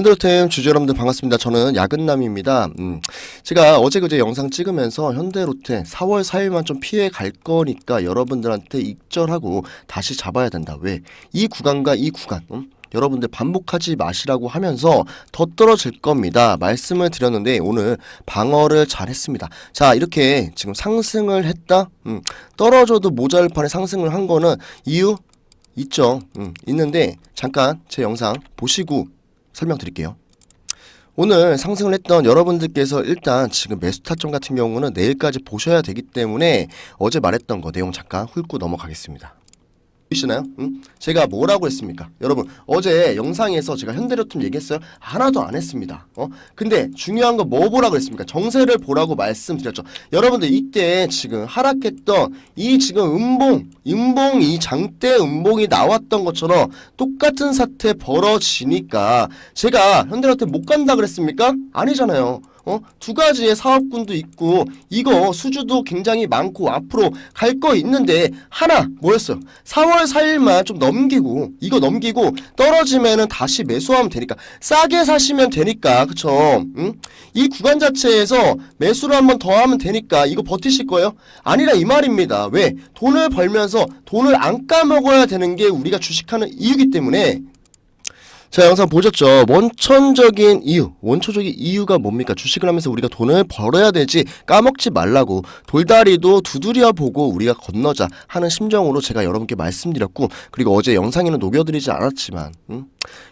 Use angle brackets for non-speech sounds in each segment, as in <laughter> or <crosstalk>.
현대로템 주주 여러분들 반갑습니다. 저는 야근남입니다. 음, 제가 어제 그제 영상 찍으면서 현대로템 4월 4일만 좀 피해 갈 거니까 여러분들한테 익절하고 다시 잡아야 된다. 왜? 이 구간과 이 구간, 음? 여러분들 반복하지 마시라고 하면서 더 떨어질 겁니다. 말씀을 드렸는데 오늘 방어를 잘 했습니다. 자, 이렇게 지금 상승을 했다? 음, 떨어져도 모자랄 판에 상승을 한 거는 이유 있죠. 음, 있는데 잠깐 제 영상 보시고 설명드릴게요. 오늘 상승을 했던 여러분들께서 일단 지금 매수 타점 같은 경우는 내일까지 보셔야 되기 때문에 어제 말했던 거 내용 잠깐 훑고 넘어가겠습니다. 보이시나요? 응? 제가 뭐라고 했습니까? 여러분 어제 영상에서 제가 현대로템 얘기했어요? 하나도 안 했습니다. 어? 근데 중요한 거뭐 보라고 했습니까? 정세를 보라고 말씀드렸죠. 여러분들 이때 지금 하락했던 이 지금 음봉, 음봉 이 장대 음봉이 나왔던 것처럼 똑같은 사태 벌어지니까 제가 현대로템 못 간다 그랬습니까? 아니잖아요. 어? 두 가지의 사업군도 있고 이거 수주도 굉장히 많고 앞으로 갈 거 있는데 하나 뭐였어요? 4월 4일만 좀 넘기고 이거 넘기고 떨어지면은 다시 매수하면 되니까 싸게 사시면 되니까 그쵸? 응? 이 구간 자체에서 매수를 한번 더 하면 되니까 이거 버티실 거예요? 아니라 이 말입니다. 왜? 돈을 벌면서 돈을 안 까먹어야 되는 게 우리가 주식하는 이유기 때문에 자, 영상 보셨죠? 원천적인 이유, 원초적인 이유가 뭡니까? 주식을 하면서 우리가 돈을 벌어야 되지 까먹지 말라고 돌다리도 두드려 보고 우리가 건너자 하는 심정으로 제가 여러분께 말씀드렸고 그리고 어제 영상에는 녹여드리지 않았지만 음?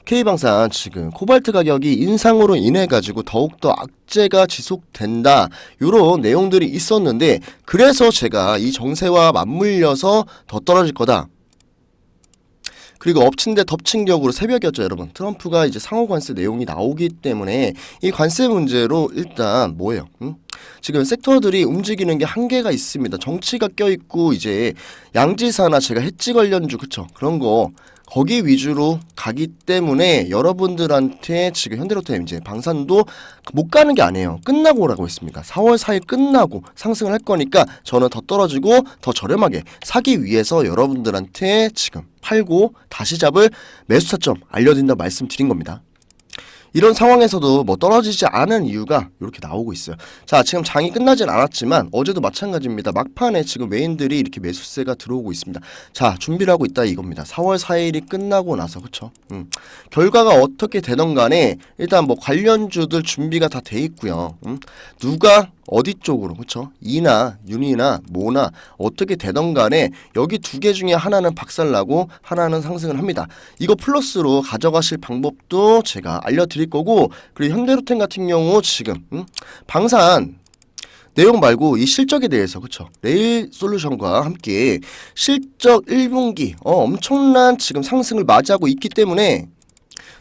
K방산 지금 코발트 가격이 인상으로 인해 가지고 더욱더 악재가 지속된다 요런 내용들이 있었는데 그래서 제가 이 정세와 맞물려서 더 떨어질 거다 그리고 엎친 데 덮친 격으로 새벽이었죠, 여러분. 트럼프가 이제 상호 관세 내용이 나오기 때문에 이 관세 문제로 일단 뭐예요? 응? 지금 섹터들이 움직이는 게 한계가 있습니다. 정치가 껴있고 이제 양지사나 제가 해지 관련주 그쵸 그런 거 거기 위주로 가기 때문에 여러분들한테 지금 현대로템 이제 방산도 못 가는 게 아니에요. 끝나고 오라고 했습니까? 4월 4일 끝나고 상승을 할 거니까 저는 더 떨어지고 더 저렴하게 사기 위해서 여러분들한테 지금 팔고 다시 잡을 매수 타점 알려드린다 말씀드린 겁니다. 이런 상황에서도 뭐 떨어지지 않은 이유가 이렇게 나오고 있어요. 자, 지금 장이 끝나진 않았지만 어제도 마찬가지입니다. 막판에 지금 외인들이 이렇게 매수세가 들어오고 있습니다. 자, 준비를 하고 있다 이겁니다. 4월 4일이 끝나고 나서 그쵸? 음. 결과가 어떻게 되던 간에 일단 뭐 관련주들 준비가 다 돼 있고요. 음. 누가 어디 쪽으로 그쵸? 이나 윤이나 모나 어떻게 되던 간에 여기 두 개 중에 하나는 박살나고 하나는 상승을 합니다. 이거 플러스로 가져가실 방법도 제가 알려드릴 거고 그리고 현대로템 같은 경우 지금 음? 방산 내용 말고 이 실적에 대해서 그쵸 레일 솔루션과 함께 실적 1분기 어, 엄청난 지금 상승을 맞이하고 있기 때문에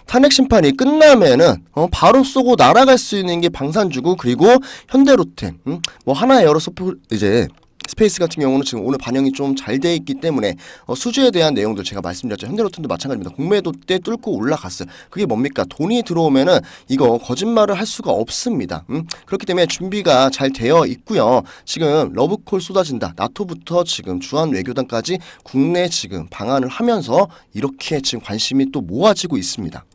탄핵 심판이 끝나면은 어, 바로 쏘고 날아갈 수 있는 게 방산주고 그리고 현대로템 음? 뭐 하나의 여러 소프 이제 스페이스 같은 경우는 지금 오늘 반영이 좀 잘 돼 있기 때문에 어, 수주에 대한 내용들 제가 말씀드렸죠. 현대로템도 마찬가지입니다. 공매도 때 뚫고 올라갔어요. 그게 뭡니까? 돈이 들어오면은 이거 거짓말을 할 수가 없습니다. 음? 그렇기 때문에 준비가 잘 되어 있고요. 지금 러브콜 쏟아진다. 나토부터 지금 주한 외교단까지 국내 지금 방안을 하면서 이렇게 지금 관심이 또 모아지고 있습니다.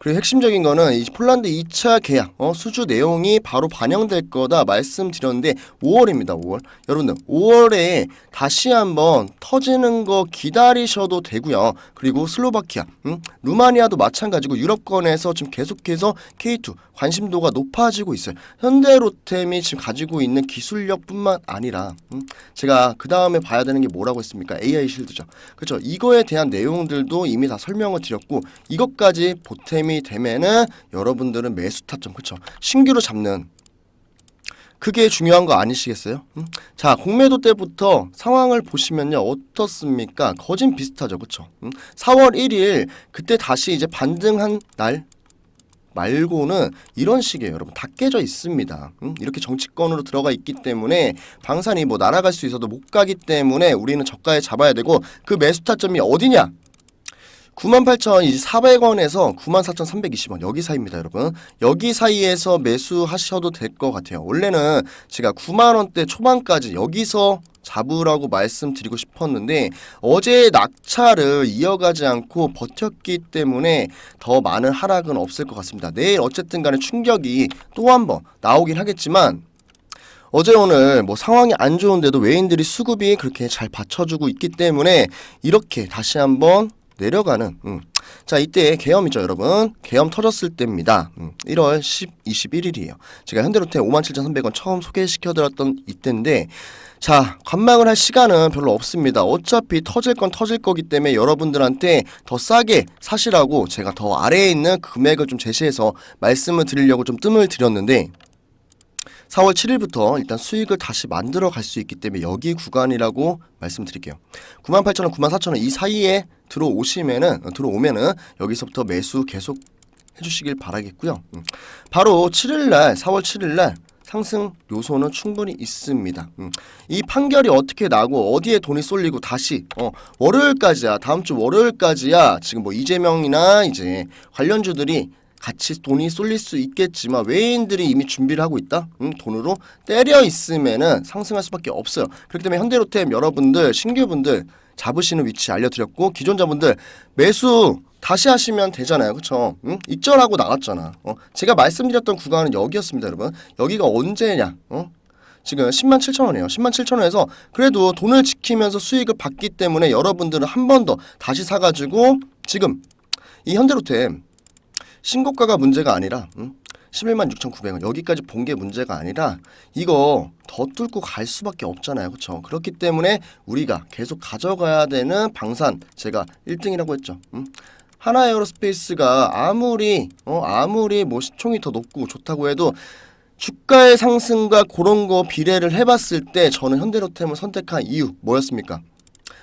그리고 핵심적인 거는 이 폴란드 2차 계약 어, 수주 내용이 바로 반영될 거다 말씀드렸는데 5월입니다. 5월. 여러분들 5월에 다시 한번 터지는 거 기다리셔도 되고요. 그리고 슬로바키아, 음? 루마니아도 마찬가지고 유럽권에서 지금 계속해서 K2 관심도가 높아지고 있어요. 현대로템이 지금 가지고 있는 기술력뿐만 아니라 음? 제가 그 다음에 봐야 되는 게 뭐라고 했습니까? AI 실드죠. 그렇죠. 이거에 대한 내용들도 이미 다 설명을 드렸고 이것까지 보탬이 되면은 여러분들은 매수 타점 그렇죠. 신규로 잡는 그게 중요한 거 아니시겠어요? 음? 자, 공매도 때부터 상황을 보시면요. 어떻습니까? 거진 비슷하죠. 그쵸? 음? 4월 1일 그때 다시 이제 반등한 날 말고는 이런 식이에요, 여러분. 다 깨져 있습니다. 음? 이렇게 정치권으로 들어가 있기 때문에 방산이 뭐 날아갈 수 있어도 못 가기 때문에 우리는 저가에 잡아야 되고 그 매수 타점이 어디냐? 98,400원에서 94,320원 여기 사이입니다, 여러분. 여기 사이에서 매수하셔도 될 것 같아요. 원래는 제가 9만 원대 초반까지 여기서 잡으라고 말씀드리고 싶었는데 어제의 낙차를 이어가지 않고 버텼기 때문에 더 많은 하락은 없을 것 같습니다. 내일 어쨌든 간에 충격이 또 한 번 나오긴 하겠지만 어제 오늘 뭐 상황이 안 좋은데도 외인들이 수급이 그렇게 잘 받쳐주고 있기 때문에 이렇게 다시 한번 내려가는 음. 자 이때 계엄이죠 여러분 계엄 터졌을 때입니다 음. 1월 10, 21일이에요 제가 현대로템 57,300원 처음 소개시켜드렸던 이때인데 자 관망을 할 시간은 별로 없습니다 어차피 터질 건 터질 거기 때문에 여러분들한테 더 싸게 사시라고 제가 더 아래에 있는 금액을 좀 제시해서 말씀을 드리려고 좀 뜸을 들였는데 4월 7일부터 일단 수익을 다시 만들어 갈 수 있기 때문에 여기 구간이라고 말씀드릴게요. 98,000원, 94,000원 이 사이에 들어오시면은 어, 들어오면은 여기서부터 매수 계속 해주시길 바라겠고요. 음. 바로 7일날 4월 7일날 상승 요소는 충분히 있습니다. 음. 이 판결이 어떻게 나고 어디에 돈이 쏠리고 다시 어, 월요일까지야 다음 주 월요일까지야 지금 뭐 이재명이나 이제 관련주들이 같이 돈이 쏠릴 수 있겠지만 외인들이 이미 준비를 하고 있다. 음, 돈으로 때려 있으면은 상승할 수밖에 없어요. 그렇기 때문에 현대로템 여러분들 신규분들 잡으시는 위치 알려드렸고 기존자분들 매수 다시 하시면 되잖아요. 그쵸? 응? 익절하고 나갔잖아. 어? 제가 말씀드렸던 구간은 여기였습니다, 여러분. 여기가 언제냐? 어? 지금 10만 7천 원이에요. 10만 7천 원에서 그래도 돈을 지키면서 수익을 받기 때문에 여러분들은 한 번 더 다시 사가지고 지금 이 현대로템 신고가가 문제가 아니라 음? 11만 6,900원 여기까지 본 게 문제가 아니라 이거 더 뚫고 갈 수밖에 없잖아요. 그렇죠? 그렇기 때문에 우리가 계속 가져가야 되는 방산 제가 1등이라고 했죠. 음? 하나 에어로스페이스가 아무리 어 아무리 뭐 시총이 더 높고 좋다고 해도 주가의 상승과 그런 거 비례를 해봤을 때 저는 현대로템을 선택한 이유 뭐였습니까?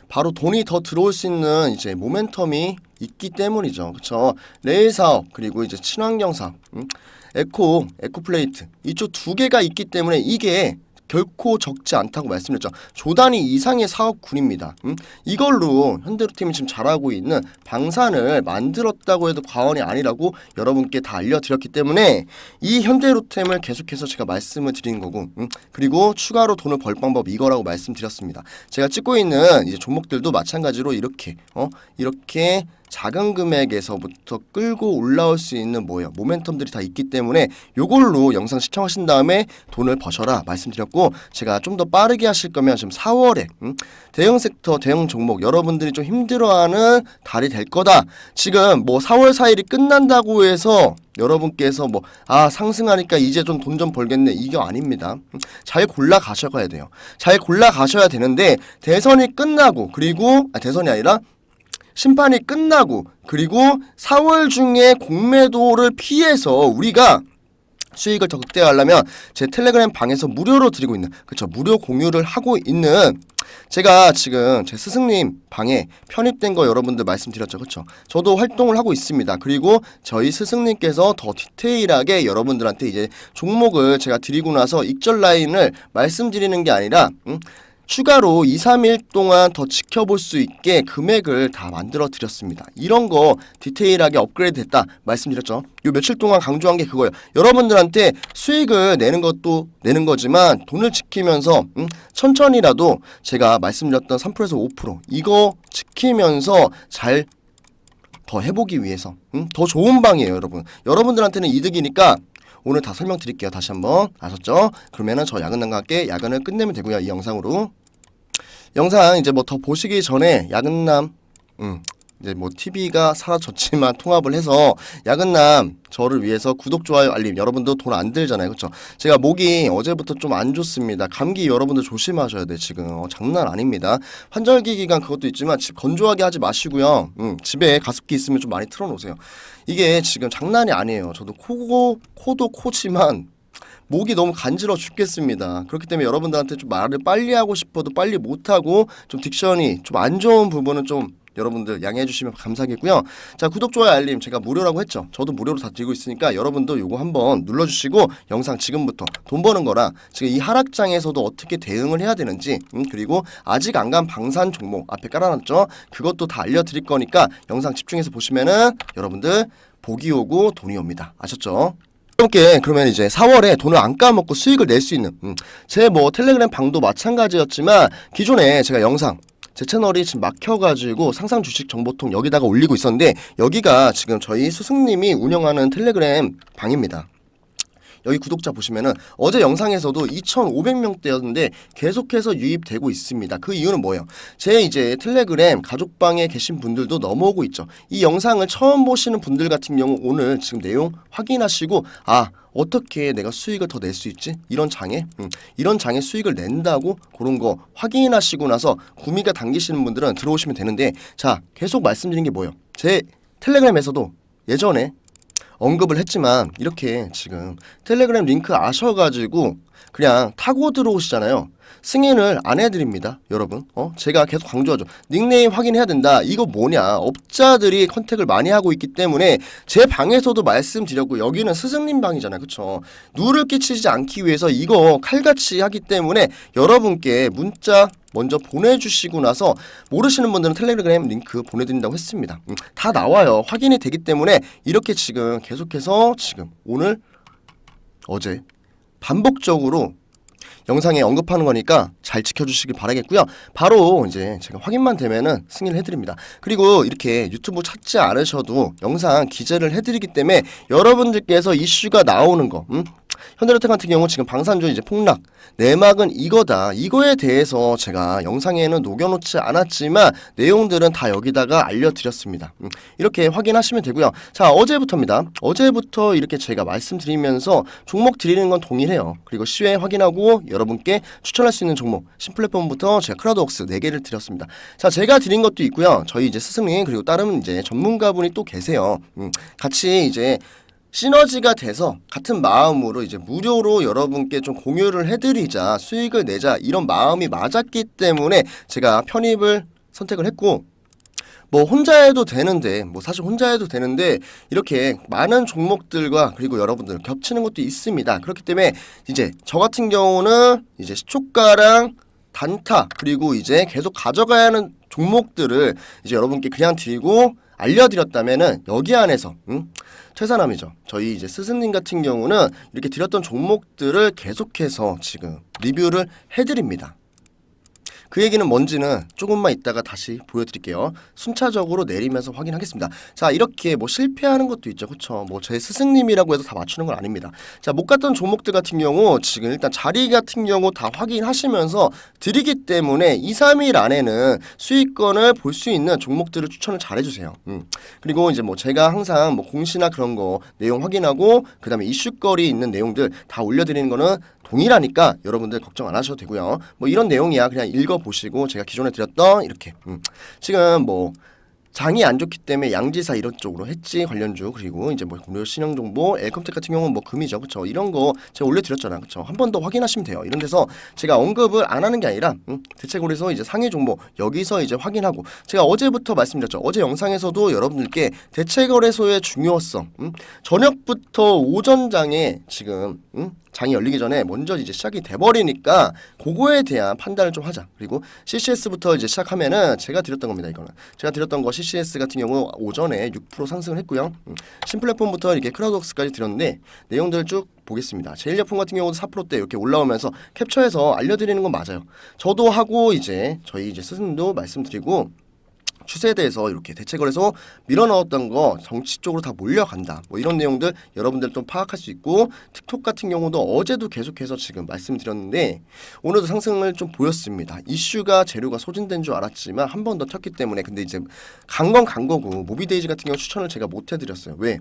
바로 돈이 더 들어올 수 있는 이제 모멘텀이 있기 때문이죠. 그렇죠? 레일 사업 그리고 이제 친환경 사업, 음? 에코, 에코플레이트 이쪽 두 개가 있기 때문에 이게 결코 적지 않다고 말씀드렸죠. 조단위 이상의 사업군입니다. 음? 이걸로 현대로팀이 지금 잘하고 있는 방산을 만들었다고 해도 과언이 아니라고 여러분께 다 알려드렸기 때문에 이 현대로템을 계속해서 제가 말씀을 드린 거고 음? 그리고 추가로 돈을 벌 방법 이거라고 말씀드렸습니다. 제가 찍고 있는 이제 종목들도 마찬가지로 이렇게 어 이렇게 작은 금액에서부터 끌고 올라올 수 있는 뭐예요 모멘텀들이 다 있기 때문에 요걸로 영상 시청하신 다음에 돈을 버셔라 말씀드렸고 제가 좀 더 빠르게 하실 거면 지금 4월에 음? 대형 섹터 대형 종목 여러분들이 좀 힘들어하는 달이 될 거다. 지금 뭐 4월 4일이 끝난다고 해서 여러분께서 뭐 아 상승하니까 이제 좀 돈좀 벌겠네. 이게 아닙니다. 음, 잘 골라 가셔가야 돼요. 잘 골라 가셔야 되는데 대선이 끝나고 그리고 아, 대선이 아니라 심판이 끝나고 그리고 4월 중에 공매도를 피해서 우리가 수익을 더 극대화하려면 제 텔레그램 방에서 무료로 드리고 있는 그쵸 무료 공유를 하고 있는 제가 지금 제 스승님 방에 편입된 거 여러분들 말씀드렸죠. 그쵸? 저도 활동을 하고 있습니다. 그리고 저희 스승님께서 더 디테일하게 여러분들한테 이제 종목을 제가 드리고 나서 익절 라인을 말씀드리는 게 아니라 음, 추가로 2, 3일 동안 더 지켜볼 수 있게 금액을 다 만들어 드렸습니다. 이런 거 디테일하게 업그레이드 됐다 말씀드렸죠. 요 며칠 동안 강조한 게 그거예요. 여러분들한테 수익을 내는 것도 내는 거지만 돈을 지키면서 음, 천천히라도 제가 말씀드렸던 3%에서 5% 이거 지키면서 잘 더 해보기 위해서 음, 더 좋은 방이에요 여러분 여러분들한테는 이득이니까 오늘 다 설명드릴게요 다시 한번 아셨죠? 그러면은 저 야근남과 함께 야근을 끝내면 되고요 이 영상으로 영상 이제 뭐 더 보시기 전에 야근남 음 이제 뭐 TV가 사라졌지만 <laughs> 통합을 해서 야근남 저를 위해서 구독 좋아요 알림 여러분도 돈 안 들잖아요. 그렇죠? 제가 목이 어제부터 좀 안 좋습니다. 감기 여러분들 조심하셔야 돼 지금. 어, 장난 아닙니다. 환절기 기간 그것도 있지만 집 건조하게 하지 마시고요. 음, 집에 가습기 있으면 좀 많이 틀어놓으세요. 이게 지금 장난이 아니에요. 저도 코고 코도 코지만 목이 너무 간지러 죽겠습니다. 그렇기 때문에 여러분들한테 좀 말을 빨리 하고 싶어도 빨리 못하고 좀 딕션이 좀 안 좋은 부분은 좀 여러분들 양해해 주시면 감사하겠고요. 자 구독 좋아요 알림 제가 무료라고 했죠. 저도 무료로 다 드리고 있으니까 여러분도 요거 한번 눌러 주시고 영상 지금부터 돈 버는 거랑 지금 이 하락장에서도 어떻게 대응을 해야 되는지 음, 그리고 아직 안 간 방산 종목 앞에 깔아놨죠. 그것도 다 알려 드릴 거니까 영상 집중해서 보시면은 여러분들 복이 오고 돈이 옵니다. 아셨죠? 여러분께 그러면 이제 4월에 돈을 안 까먹고 수익을 낼 수 있는 음, 제뭐 텔레그램 방도 마찬가지였지만 기존에 제가 영상 제 채널이 지금 막혀가지고 상상 주식 정보통 여기다가 올리고 있었는데 여기가 지금 저희 스승님이 운영하는 텔레그램 방입니다. 여기 구독자 보시면은 어제 영상에서도 2,500명대였는데 계속해서 유입되고 있습니다. 그 이유는 뭐예요? 제 이제 텔레그램 가족방에 계신 분들도 넘어오고 있죠. 이 영상을 처음 보시는 분들 같은 경우 오늘 지금 내용 확인하시고 아 어떻게 내가 수익을 더 낼 수 있지? 이런 장에 음, 이런 장에 수익을 낸다고 그런 거 확인하시고 나서 구미가 당기시는 분들은 들어오시면 되는데 자 계속 말씀드린 게 뭐예요? 제 텔레그램에서도 예전에 언급을 했지만 이렇게 지금 텔레그램 링크 아셔가지고 그냥 타고 들어오시잖아요. 승인을 안 해드립니다, 여러분. 어, 제가 계속 강조하죠. 닉네임 확인해야 된다. 이거 뭐냐? 업자들이 컨택을 많이 하고 있기 때문에 제 방에서도 말씀드렸고 여기는 스승님 방이잖아요, 그렇죠? 누를 끼치지 않기 위해서 이거 칼같이 하기 때문에 여러분께 문자 먼저 보내주시고 나서 모르시는 분들은 텔레그램 링크 보내드린다고 했습니다. 음, 다 나와요. 확인이 되기 때문에 이렇게 지금 계속해서 지금 오늘 어제 반복적으로 영상에 언급하는 거니까 잘 지켜주시길 바라겠고요. 바로 이제 제가 확인만 되면은 승인을 해드립니다. 그리고 이렇게 유튜브 찾지 않으셔도 영상 기재를 해드리기 때문에 여러분들께서 이슈가 나오는 거, 음? 현대로템 같은 경우 지금 방산주 이제 폭락 내막은 이거다. 이거에 대해서 제가 영상에는 녹여놓지 않았지만 내용들은 다 여기다가 알려드렸습니다. 음, 이렇게 확인하시면 되고요. 자 어제부터입니다. 어제부터 이렇게 제가 말씀드리면서 종목 드리는 건 동일해요. 그리고 시외 확인하고 여러분께 추천할 수 있는 종목 신플랫폼부터 제가 크라우드웍스 4개를 드렸습니다. 자 제가 드린 것도 있고요. 저희 이제 스승님 그리고 다른 이제 전문가분이 또 계세요. 음, 같이 이제 시너지가 돼서 같은 마음으로 이제 무료로 여러분께 좀 공유를 해드리자 수익을 내자 이런 마음이 맞았기 때문에 제가 편입을 선택을 했고 뭐 혼자 해도 되는데 뭐 사실 혼자 해도 되는데 이렇게 많은 종목들과 그리고 여러분들 겹치는 것도 있습니다. 그렇기 때문에 이제 저 같은 경우는 이제 시초가랑 단타 그리고 이제 계속 가져가야 하는 종목들을 이제 여러분께 그냥 드리고 알려드렸다면은 여기 안에서 음? 퇴사남이죠. 저희 이제 스승님 같은 경우는 이렇게 드렸던 종목들을 계속해서 지금 리뷰를 해드립니다. 그 얘기는 뭔지는 조금만 있다가 다시 보여드릴게요. 순차적으로 내리면서 확인하겠습니다. 자 이렇게 뭐 실패하는 것도 있죠, 그렇죠? 뭐제 스승님이라고 해서 다 맞추는 건 아닙니다. 자 못 갔던 종목들 같은 경우 지금 일단 자리 같은 경우 다 확인하시면서 드리기 때문에 2, 3일 안에는 수익권을 볼 수 있는 종목들을 추천을 잘해주세요. 음. 그리고 이제 뭐 제가 항상 뭐 공시나 그런 거 내용 확인하고 그 다음에 이슈거리 있는 내용들 다 올려드리는 거는 동일하니까 여러분들 걱정 안 하셔도 되고요. 뭐 이런 내용이야. 그냥 읽어보시고 제가 기존에 드렸던 이렇게. 음. 지금 뭐 장이 안 좋기 때문에 양지사 이런 쪽으로 했지 관련주. 그리고 이제 뭐 무료 신용 정보 엘컴텍 같은 경우는 뭐 금이죠. 그쵸? 이런 거 제가 올려드렸잖아 그쵸? 한 번 더 확인하시면 돼요. 이런 데서 제가 언급을 안 하는 게 아니라 음, 대체고에서 이제 상해 정보 여기서 이제 확인하고. 제가 어제부터 말씀드렸죠. 어제 영상에서도 여러분들께 대체 거래소의 중요성 음, 저녁부터 오전장에 지금 음, 장이 열리기 전에 먼저 이제 시작이 돼버리니까 그거에 대한 판단을 좀 하자. 그리고 CCS부터 이제 시작하면은 제가 드렸던 겁니다. 이거는 제가 드렸던 거 CCS 같은 경우 오전에 6% 상승을 했고요. 음, 신플랫폼부터 이렇게 크라우드웍스까지 드렸는데 내용들을 쭉 보겠습니다. 제일제품 같은 경우도 4%대 이렇게 올라오면서 캡처해서 알려드리는 건 맞아요. 저도 하고 이제 저희 이제 스승님도 말씀드리고 추세에 대해서 이렇게 대책을 해서 밀어넣었던 거 정치 쪽으로 다 몰려간다. 뭐 이런 내용들 여러분들 좀 파악할 수 있고 틱톡 같은 경우도 어제도 계속해서 지금 말씀드렸는데 오늘도 상승을 좀 보였습니다. 이슈가 재료가 소진된 줄 알았지만 한 번 더 튀었기 때문에 근데 이제 간 건 간 거고 모비데이지 같은 경우 추천을 제가 못 해드렸어요. 왜?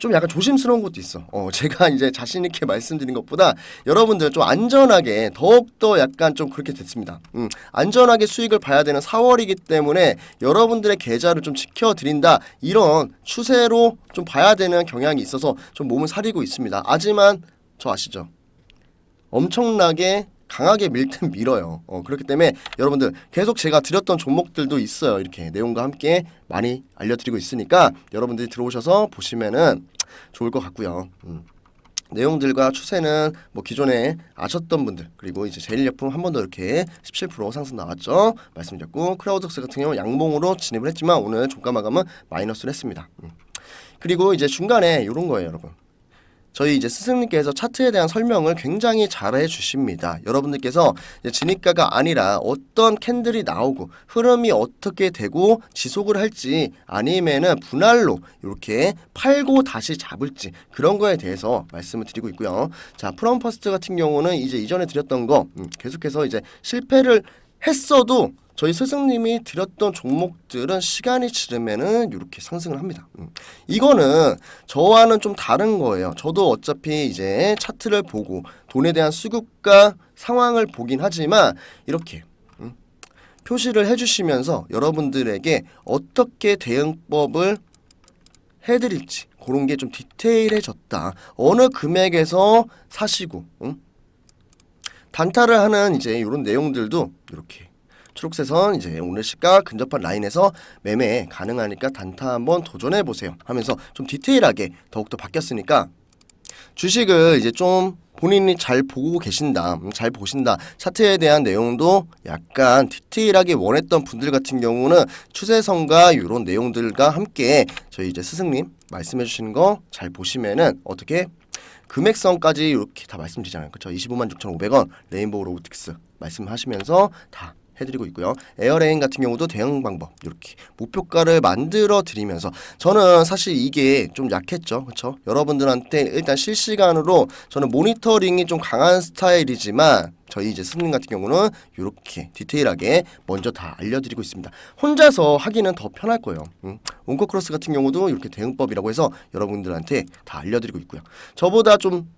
좀 약간 조심스러운 것도 있어. 어, <laughs> 제가 이제 자신 있게 말씀드린 것보다 여러분들 좀 안전하게 더욱더 약간 좀 그렇게 됐습니다. 음, 안전하게 수익을 봐야 되는 4월이기 때문에 여러분들의 계좌를 좀 지켜드린다 이런 추세로 좀 봐야 되는 경향이 있어서 좀 몸을 사리고 있습니다. 하지만 저 아시죠? 엄청나게 강하게 밀땐 밀어요. 어, 그렇기 때문에 여러분들 계속 제가 드렸던 종목들도 있어요. 이렇게 내용과 함께 많이 알려드리고 있으니까 여러분들이 들어오셔서 보시면은 좋을 것 같고요. 음. 내용들과 추세는 뭐 기존에 아셨던 분들 그리고 이제 제일제품 한 번 더 이렇게 17% 상승 나왔죠 말씀드렸고 크라우드스 같은 경우 양봉으로 진입을 했지만 오늘 종가 마감은 마이너스를 했습니다 음. 그리고 이제 중간에 이런 거예요 여러분 저희 이제 스승님께서 차트에 대한 설명을 굉장히 잘해 주십니다. 여러분들께서 진입가가 아니라 어떤 캔들이 나오고 흐름이 어떻게 되고 지속을 할지 아니면은 분할로 이렇게 팔고 다시 잡을지 그런 거에 대해서 말씀을 드리고 있고요. 자, 프롬 퍼스트 같은 경우는 이제 이전에 드렸던 거 음, 계속해서 이제 실패를 했어도 저희 스승님이 드렸던 종목들은 시간이 지르면은 이렇게 상승을 합니다. 음. 이거는 저와는 좀 다른 거예요. 저도 어차피 이제 차트를 보고 돈에 대한 수급과 상황을 보긴 하지만 이렇게 음, 표시를 해주시면서 여러분들에게 어떻게 대응법을 해드릴지 그런 게 좀 디테일해졌다. 어느 금액에서 사시고 음? 단타를 하는 이제 이런 내용들도 이렇게 초록새선 이제 오늘 시가 근접한 라인에서 매매 가능하니까 단타 한번 도전해 보세요 하면서 좀 디테일하게 더욱더 바뀌었으니까 주식을 이제 좀 본인이 잘 보고 계신다, 음, 잘 보신다, 차트에 대한 내용도 약간 디테일하게 원했던 분들 같은 경우는 추세선과 이런 내용들과 함께 저희 이제 스승님 말씀해 주시는 거 잘 보시면은 어떻게 금액선까지 이렇게 다 말씀드리잖아요. 그렇죠? 25만 6,500원 레인보우 로보틱스 말씀하시면서 다 해드리고 있고요. 에어레인 같은 경우도 대응 방법 이렇게 목표가를 만들어 드리면서 저는 사실 이게 좀 약했죠, 그렇죠? 여러분들한테 일단 실시간으로 저는 모니터링이 좀 강한 스타일이지만 저희 이제 스님 같은 경우는 이렇게 디테일하게 먼저 다 알려드리고 있습니다. 혼자서 하기는 더 편할 거예요. 음. 원코크로스 같은 경우도 이렇게 대응법이라고 해서 여러분들한테 다 알려드리고 있고요. 저보다 좀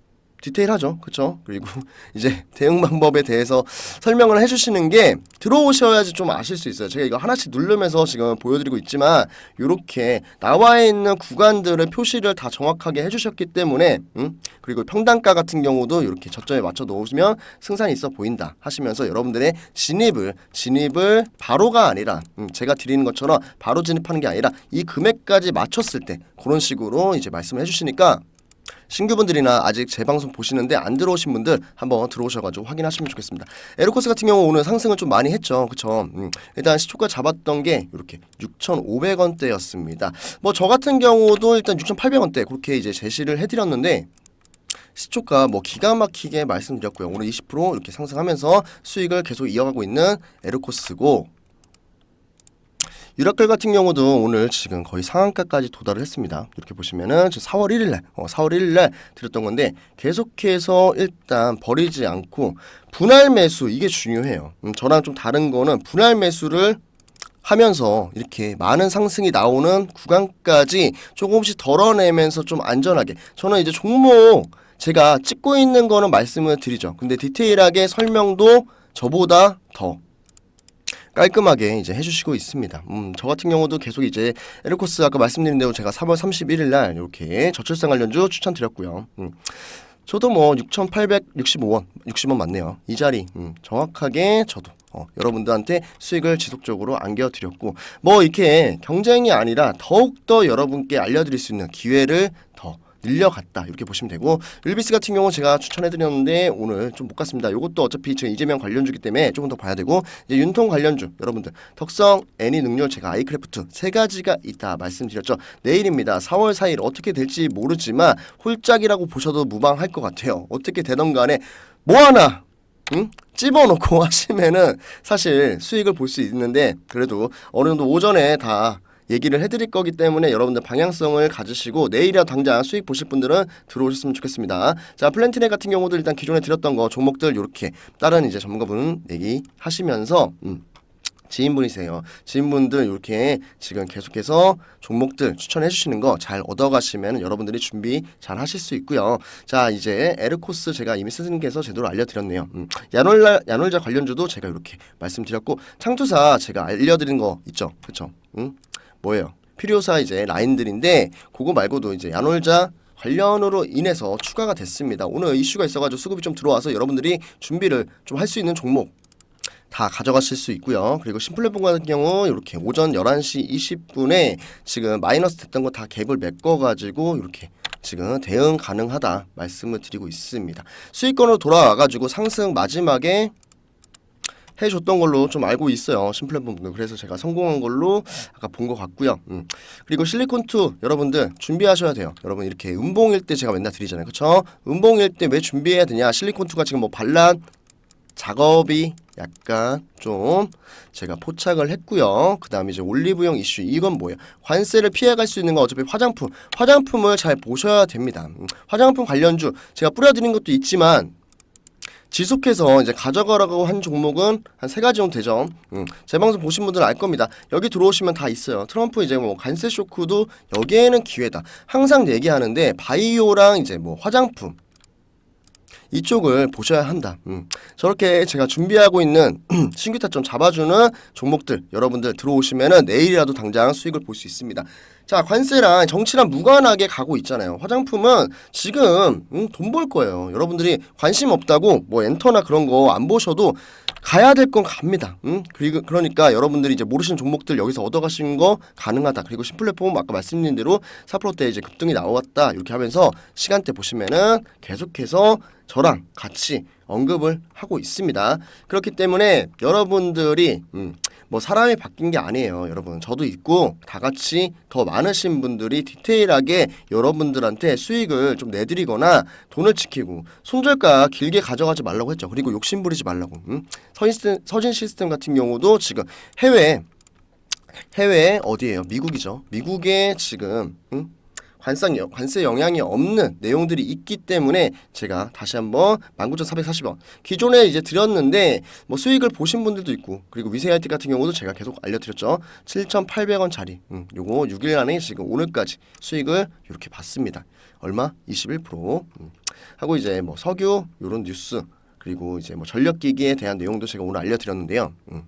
디테일하죠. 그렇죠? 그리고 <laughs> 이제 대응 방법에 대해서 설명을 해 주시는 게 들어오셔야지 좀 아실 수 있어요. 제가 이거 하나씩 누르면서 지금 보여드리고 있지만 이렇게 나와 있는 구간들을 표시를 다 정확하게 해 주셨기 때문에 음? 그리고 평단가 같은 경우도 이렇게 저점에 맞춰 놓으시면 승산이 있어 보인다 하시면서 여러분들의 진입을 진입을 바로가 아니라 음, 제가 드리는 것처럼 바로 진입하는 게 아니라 이 금액까지 맞췄을 때 그런 식으로 이제 말씀을 해주시니까 신규분들이나 아직 제 방송 보시는데 안 들어오신 분들 한번 들어오셔가지고 확인하시면 좋겠습니다. 에르코스 같은 경우 오늘 상승을 좀 많이 했죠, 그쵸? 음, 일단 시초가 잡았던 게 이렇게 6,500원대였습니다. 뭐 저 같은 경우도 일단 6,800원대 그렇게 이제 제시를 해드렸는데 시초가 뭐 기가 막히게 말씀드렸고요. 오늘 20% 이렇게 상승하면서 수익을 계속 이어가고 있는 에르코스고 유라클 같은 경우도 오늘 지금 거의 상한가까지 도달을 했습니다. 이렇게 보시면은 지금 4월 1일날, 어, 4월 1일날 드렸던 건데 계속해서 일단 버리지 않고 분할 매수 이게 중요해요. 음, 저랑 좀 다른 거는 분할 매수를 하면서 이렇게 많은 상승이 나오는 구간까지 조금씩 덜어내면서 좀 안전하게 저는 이제 종목 제가 찍고 있는 거는 말씀을 드리죠. 근데 디테일하게 설명도 저보다 더 깔끔하게 이제 해주시고 있습니다. 음, 저 같은 경우도 계속 이제 에르코스 아까 말씀드린 대로 제가 3월 31일 날 이렇게 저출산 관련주 추천드렸고요. 음, 저도 뭐 6,865원, 60원 맞네요. 이 자리 음, 정확하게 저도 어, 여러분들한테 수익을 지속적으로 안겨드렸고 뭐 이렇게 경쟁이 아니라 더욱더 여러분께 알려드릴 수 있는 기회를 더 늘려갔다 이렇게 보시면 되고 율비스 같은 경우 제가 추천해드렸는데 오늘 좀 못 갔습니다. 이것도 어차피 지금 이재명 관련주기 때문에 조금 더 봐야 되고 이제 윤통 관련주 여러분들 덕성, 애니 능률 제가 아이크래프트 세 가지가 있다 말씀드렸죠. 내일입니다. 4월 4일 어떻게 될지 모르지만 홀짝이라고 보셔도 무방할 것 같아요. 어떻게 되던 간에 뭐 하나 응? 집어넣고 <laughs> 하시면은 사실 수익을 볼 수 있는데 그래도 어느 정도 오전에 다 얘기를 해드릴 거기 때문에 여러분들 방향성을 가지시고 내일이라 당장 수익 보실 분들은 들어오셨으면 좋겠습니다. 자 플랜티네 같은 경우도 일단 기존에 드렸던 거 종목들 이렇게 다른 이제 전문가분 얘기하시면서 음. 지인분이세요. 지인분들 이렇게 지금 계속해서 종목들 추천해 주시는 거 잘 얻어가시면 여러분들이 준비 잘 하실 수 있고요. 자 이제 에르코스 제가 이미 스승님께서 제대로 알려드렸네요. 음, 야놀라 야놀자 관련주도 제가 이렇게 말씀드렸고 창투사 제가 알려드린 거 있죠, 그렇죠? 음, 뭐예요? 필요사 이제 라인들인데 그거 말고도 이제 야놀자 관련으로 인해서 추가가 됐습니다. 오늘 이슈가 있어가지고 수급이 좀 들어와서 여러분들이 준비를 좀 할 수 있는 종목 다 가져가실 수 있고요. 그리고 심플레폰 같은 경우 이렇게 오전 11시 20분에 지금 마이너스 됐던 거 다 갭을 메꿔가지고 이렇게 지금 대응 가능하다 말씀을 드리고 있습니다. 수익권으로 돌아와가지고 상승 마지막에 해줬던 걸로 좀 알고 있어요. 심플랫폼 분들. 그래서 제가 성공한 걸로 아까 본 것 같고요. 음. 그리고 실리콘2 여러분들 준비하셔야 돼요. 여러분 이렇게 음봉일 때 제가 맨날 드리잖아요. 그쵸? 음봉일 때 왜 준비해야 되냐? 실리콘2가 지금 뭐 반란 작업이 약간 좀 제가 포착을 했고요. 그 다음에 이제 올리브영 이슈 이건 뭐예요? 관세를 피해갈 수 있는 건 어차피 화장품. 화장품을 잘 보셔야 됩니다. 음, 화장품 관련주 제가 뿌려드린 것도 있지만 지속해서 이제 가져가라고 한 종목은 한 세 가지 정도 되죠. 음, 제 방송 보신 분들은 알 겁니다. 여기 들어오시면 다 있어요. 트럼프 이제 뭐 관세 쇼크도 여기에는 기회다. 항상 얘기하는데 바이오랑 이제 뭐 화장품 이쪽을 보셔야 한다. 음. 저렇게 제가 준비하고 있는 <clears throat> 신규 타점 잡아주는 종목들 여러분들 들어오시면은 내일이라도 당장 수익을 볼 수 있습니다. 자 관세랑 정치랑 무관하게 가고 있잖아요. 화장품은 지금 음, 돈벌 거예요. 여러분들이 관심 없다고 뭐 엔터나 그런 거 안 보셔도 가야 될 건 갑니다. 음? 그리고 그러니까 여러분들이 이제 모르시는 종목들 여기서 얻어가시는 거 가능하다. 그리고 신플랫폼 아까 말씀드린 대로 4%대 이제 급등이 나왔다. 이렇게 하면서 시간대 보시면은 계속해서 저랑 같이 언급을 하고 있습니다. 그렇기 때문에 여러분들이 음, 뭐 사람이 바뀐 게 아니에요, 여러분. 저도 있고 다 같이 더 많으신 분들이 디테일하게 여러분들한테 수익을 좀 내드리거나 돈을 지키고 손절가 길게 가져가지 말라고 했죠. 그리고 욕심 부리지 말라고. 음? 서진 시스템, 서진 시스템 같은 경우도 지금 해외 해외 어디예요? 미국이죠. 미국에 지금 음? 관상 관세 영향이 없는 내용들이 있기 때문에 제가 다시 한번 19,440원 기존에 이제 드렸는데 뭐 수익을 보신 분들도 있고 그리고 위세 IT 같은 경우도 제가 계속 알려드렸죠. 7,800원짜리. 음, 요거 6일 안에 지금 오늘까지 수익을 이렇게 봤습니다. 얼마? 21% 음. 하고 이제 뭐 석유 요런 뉴스 그리고 이제 뭐 전력기기에 대한 내용도 제가 오늘 알려드렸는데요. 음.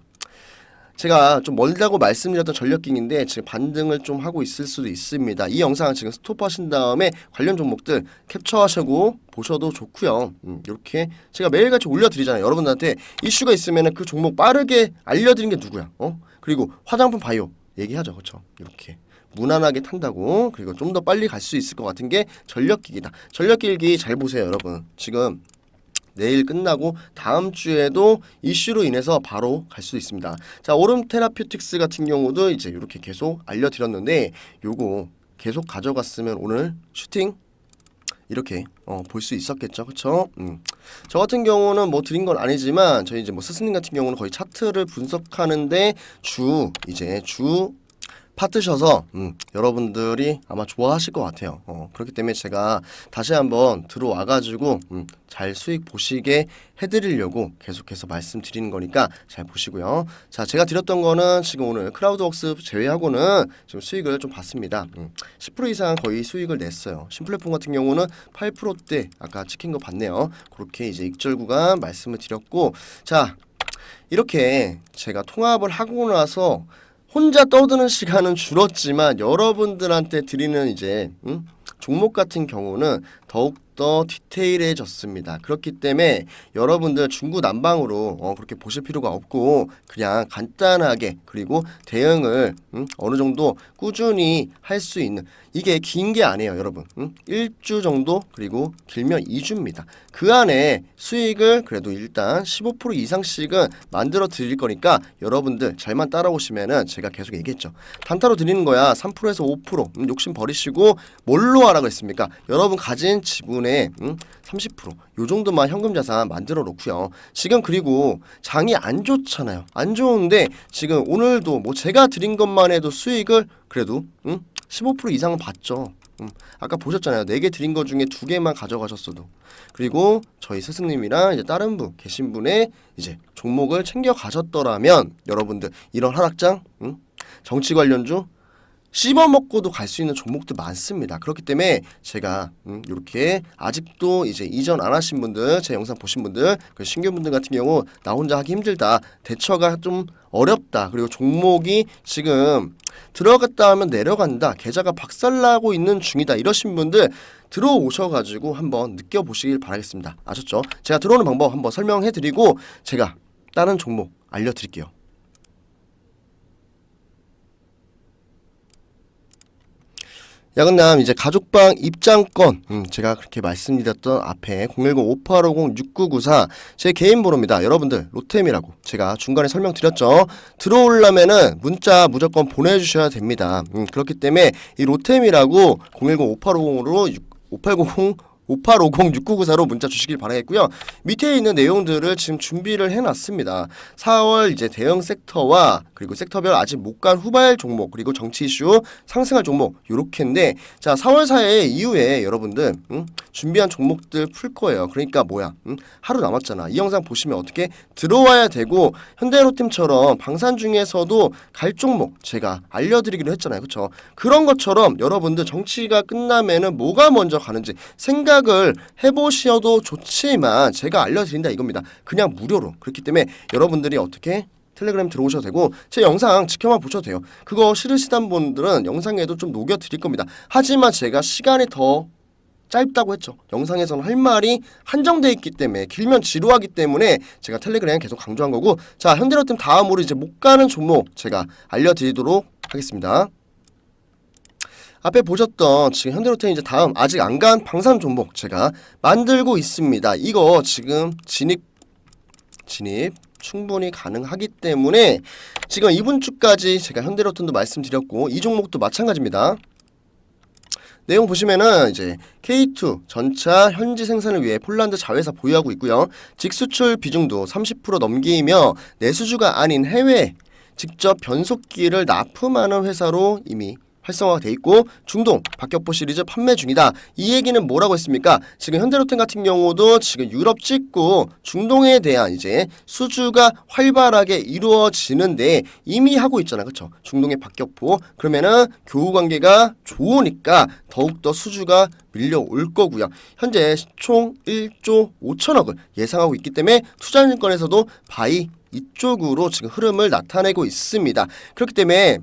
제가 좀 멀다고 말씀드렸던 전력기인데 지금 반등을 좀 하고 있을 수도 있습니다. 이 영상을 지금 스톱하신 다음에 관련 종목들 캡처하시고 보셔도 좋고요. 음, 이렇게 제가 매일같이 올려드리잖아요. 여러분들한테 이슈가 있으면 그 종목 빠르게 알려드리는 게 누구야? 어? 그리고 화장품 바이오 얘기하죠, 그렇죠? 이렇게. 무난하게 탄다고 그리고 좀 더 빨리 갈 수 있을 것 같은 게 전력기기다. 전력기기 잘 보세요, 여러분. 지금 내일 끝나고 다음 주에도 이슈로 인해서 바로 갈수 있습니다. 자, 오름 테라퓨틱스 같은 경우도 이제 이렇게 계속 알려드렸는데 요거 계속 가져갔으면 오늘 슈팅 이렇게 어, 볼 수 있었겠죠, 그렇죠? 음. 저 같은 경우는 뭐 드린 건 아니지만 저희 이제 뭐 스승님 같은 경우는 거의 차트를 분석하는데 주 이제 주 파트셔서 음, 여러분들이 아마 좋아하실 것 같아요. 어, 그렇기 때문에 제가 다시 한번 들어와가지고 음, 잘 수익 보시게 해드리려고 계속해서 말씀드리는 거니까 잘 보시고요. 자, 제가 드렸던 거는 지금 오늘 크라우드웍스 제외하고는 지금 수익을 좀 봤습니다. 음, 10% 이상 거의 수익을 냈어요. 신플랫폼 같은 경우는 8%대 아까 찍힌 거 봤네요. 그렇게 이제 익절 구간 말씀을 드렸고 자 이렇게 제가 통합을 하고 나서 혼자 떠드는 시간은 줄었지만 여러분들한테 드리는 이제 음? 종목 같은 경우는 더욱 더 디테일해졌습니다. 그렇기 때문에 여러분들 중구 난방으로 어, 그렇게 보실 필요가 없고 그냥 간단하게 그리고 대응을 음, 어느 정도 꾸준히 할 수 있는 이게 긴 게 아니에요, 여러분. 음? 1주 정도 그리고 길면 2주입니다. 그 안에 수익을 그래도 일단 15% 이상씩은 만들어 드릴 거니까 여러분들 잘만 따라오시면은 제가 계속 얘기했죠. 단타로 드리는 거야 3%에서 5% 음, 욕심 버리시고 뭘로 하라고 했습니까? 여러분 가진 지분 의 음, 30%요 정도만 현금 자산 만들어 놓고요. 지금 그리고 장이 안 좋잖아요. 안 좋은데 지금 오늘도 뭐 제가 드린 것만 해도 수익을 그래도 음, 15% 이상은 봤죠. 음, 아까 보셨잖아요. 네개 드린 것 중에 두 개만 가져가셨어도. 그리고 저희 스승님이랑 이제 다른 분 계신 분의 이제 종목을 챙겨 가셨더라면 여러분들 이런 하락장, 음, 정치 관련주 씹어 먹고도 갈 수 있는 종목들 많습니다. 그렇기 때문에 제가 음, 이렇게 아직도 이제 이전 안 하신 분들, 제 영상 보신 분들, 그 신규 분들 같은 경우 나 혼자 하기 힘들다, 대처가 좀 어렵다, 그리고 종목이 지금 들어갔다 하면 내려간다, 계좌가 박살나고 있는 중이다 이러신 분들 들어오셔가지고 한번 느껴보시길 바라겠습니다. 아셨죠? 제가 들어오는 방법 한번 설명해드리고 제가 다른 종목 알려드릴게요. 야근남 이제 가족방 입장권 음, 제가 그렇게 말씀드렸던 앞에 010-5850-6994 제 개인 번호입니다. 여러분들 롯템이라고 제가 중간에 설명드렸죠. 들어오려면은 문자 무조건 보내주셔야 됩니다. 음, 그렇기 때문에 이 롯템이라고 010-5850으로 5800 5850-6994로 문자 주시길 바라겠고요. 밑에 있는 내용들을 지금 준비를 해놨습니다. 4월 이제 대형 섹터와 그리고 섹터별 아직 못 간 후발 종목 그리고 정치 이슈 상승할 종목 요렇게인데 자 4월 4일 이후에 여러분들 음, 준비한 종목들 풀 거예요. 그러니까 뭐야 음, 하루 남았잖아. 이 영상 보시면 어떻게 들어와야 되고 현대로템처럼 방산 중에서도 갈 종목 제가 알려드리기로 했잖아요. 그렇죠? 그런 것처럼 여러분들 정치가 끝나면은 뭐가 먼저 가는지 생각 을 해보셔도 좋지만 제가 알려드린다 이겁니다. 그냥 무료로 그렇기 때문에 여러분들이 어떻게 텔레그램 들어오셔도 되고 제 영상 지켜만 보셔도 돼요. 그거 싫으시단 분들은 영상에도 좀 녹여 드릴 겁니다. 하지만 제가 시간이 더 짧다고 했죠. 영상에서는 할 말이 한정돼 있기 때문에 길면 지루하기 때문에 제가 텔레그램 계속 강조한 거고 자 현대로템 다음으로 이제 못 가는 종목 제가 알려드리도록 하겠습니다. 앞에 보셨던 지금 현대로템 이제 다음 아직 안 간 방산 종목 제가 만들고 있습니다. 이거 지금 진입 진입 충분히 가능하기 때문에 지금 이번 주까지 제가 현대로템도 말씀드렸고 이 종목도 마찬가지입니다. 내용 보시면은 이제 K2 전차 현지 생산을 위해 폴란드 자회사 보유하고 있고요. 직수출 비중도 30% 넘기며 내수주가 아닌 해외 직접 변속기를 납품하는 회사로 이미 활성화가 돼 있고 중동 박격포 시리즈 판매 중이다. 이 얘기는 뭐라고 했습니까? 지금 현대로템 같은 경우도 지금 유럽 찍고 중동에 대한 이제 수주가 활발하게 이루어지는데 이미 하고 있잖아. 그렇죠? 중동의 박격포 그러면은 교우 관계가 좋으니까 더욱더 수주가 밀려올 거고요. 현재 총 1조 5천억을 예상하고 있기 때문에 투자증권에서도 바이 이쪽으로 지금 흐름을 나타내고 있습니다. 그렇기 때문에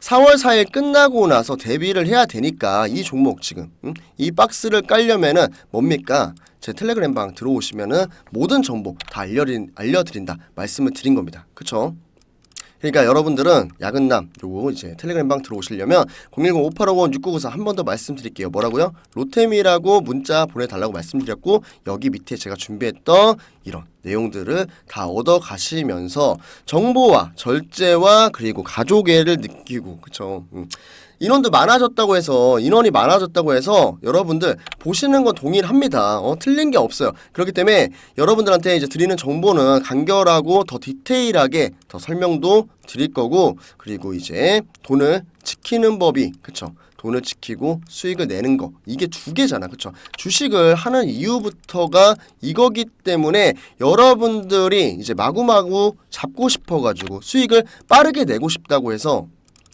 4월 4일 끝나고 나서 대비를 해야 되니까 이 종목 지금 음? 이 박스를 깔려면은 뭡니까? 제 텔레그램 방 들어오시면은 모든 정보 다 알려드린, 알려드린다 말씀을 드린 겁니다. 그쵸? 그러니까 여러분들은 야근남 요거 이제 텔레그램 방 들어오시려면 010-5850-6994 한 번 더 말씀드릴게요. 뭐라고요? 로템이라고 문자 보내달라고 말씀드렸고 여기 밑에 제가 준비했던 이런 내용들을 다 얻어 가시면서 정보와 절제와 그리고 가족애를 느끼고 그쵸? 음. 인원도 많아졌다고 해서 인원이 많아졌다고 해서 여러분들 보시는 건 동일합니다. 어, 틀린 게 없어요. 그렇기 때문에 여러분들한테 이제 드리는 정보는 간결하고 더 디테일하게 더 설명도 드릴 거고 그리고 이제 돈을 지키는 법이 그쵸? 돈을 지키고 수익을 내는 거 이게 두 개잖아 그쵸 주식을 하는 이유부터가 이거기 때문에 여러분들이 이제 마구마구 잡고 싶어 가지고 수익을 빠르게 내고 싶다고 해서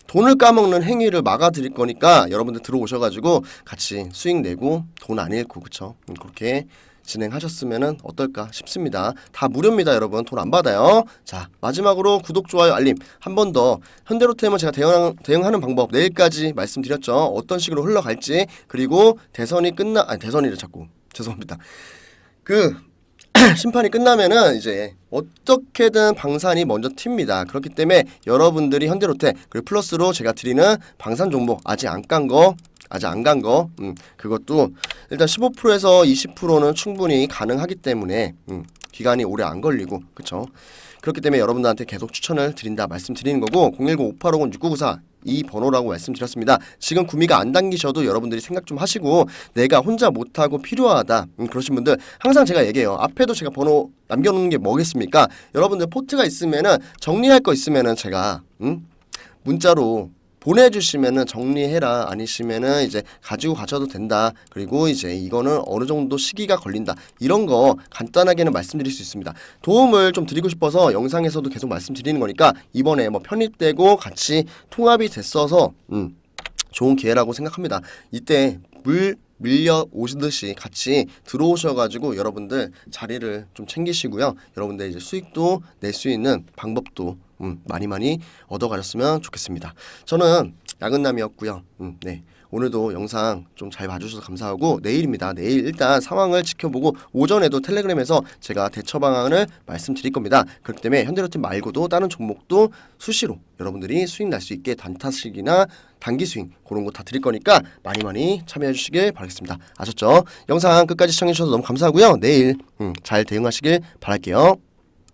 돈을 까먹는 행위를 막아드릴 거니까 여러분들 들어오셔가지고 같이 수익 내고 돈 안 잃고 그쵸 음, 그렇게 진행하셨으면 어떨까 싶습니다. 다 무료입니다, 여러분. 돈 안 받아요. 자, 마지막으로 구독, 좋아요, 알림 한 번 더 현대로템은 제가 대응, 대응하는 방법 내일까지 말씀드렸죠. 어떤 식으로 흘러갈지 그리고 대선이 끝나 아니 대선이를 자꾸 죄송합니다. 그 <clears throat> 심판이 끝나면은 이제 어떻게든 방산이 먼저 튑니다. 그렇기 때문에 여러분들이 현대로템 그리고 플러스로 제가 드리는 방산 종목 아직 안 깐 거 아직 안 간 거, 음, 그것도 일단 15%에서 20%는 충분히 가능하기 때문에 음, 기간이 오래 안 걸리고 그쵸? 그렇기 때문에 여러분들한테 계속 추천을 드린다 말씀드리는 거고 010-5850-6994 이 번호라고 말씀드렸습니다. 지금 구미가 안 당기셔도 여러분들이 생각 좀 하시고 내가 혼자 못하고 필요하다 음, 그러신 분들 항상 제가 얘기해요. 앞에도 제가 번호 남겨놓는 게 뭐겠습니까? 여러분들 포트가 있으면은 정리할 거 있으면은 제가 음? 문자로 보내주시면은 정리해라 아니시면은 이제 가지고 가셔도 된다. 그리고 이제 이거는 어느 정도 시기가 걸린다. 이런 거 간단하게는 말씀드릴 수 있습니다. 도움을 좀 드리고 싶어서 영상에서도 계속 말씀드리는 거니까 이번에 뭐 편입되고 같이 통합이 됐어서 음 좋은 기회라고 생각합니다. 이때 물 밀려 오시듯이 같이 들어오셔가지고 여러분들 자리를 좀 챙기시고요. 여러분들 이제 수익도 낼 수 있는 방법도 음, 많이 많이 얻어가셨으면 좋겠습니다. 저는 야근남이었고요. 음, 네. 오늘도 영상 좀 잘 봐주셔서 감사하고 내일입니다. 내일 일단 상황을 지켜보고 오전에도 텔레그램에서 제가 대처 방안을 말씀드릴 겁니다. 그렇기 때문에 현대로템 말고도 다른 종목도 수시로 여러분들이 수익 날 수 있게 단타식이나 단기 스윙 그런 거 다 드릴 거니까 많이 많이 참여해 주시길 바라겠습니다. 아셨죠? 영상 끝까지 시청해 주셔서 너무 감사하고요. 내일 음, 잘 대응하시길 바랄게요.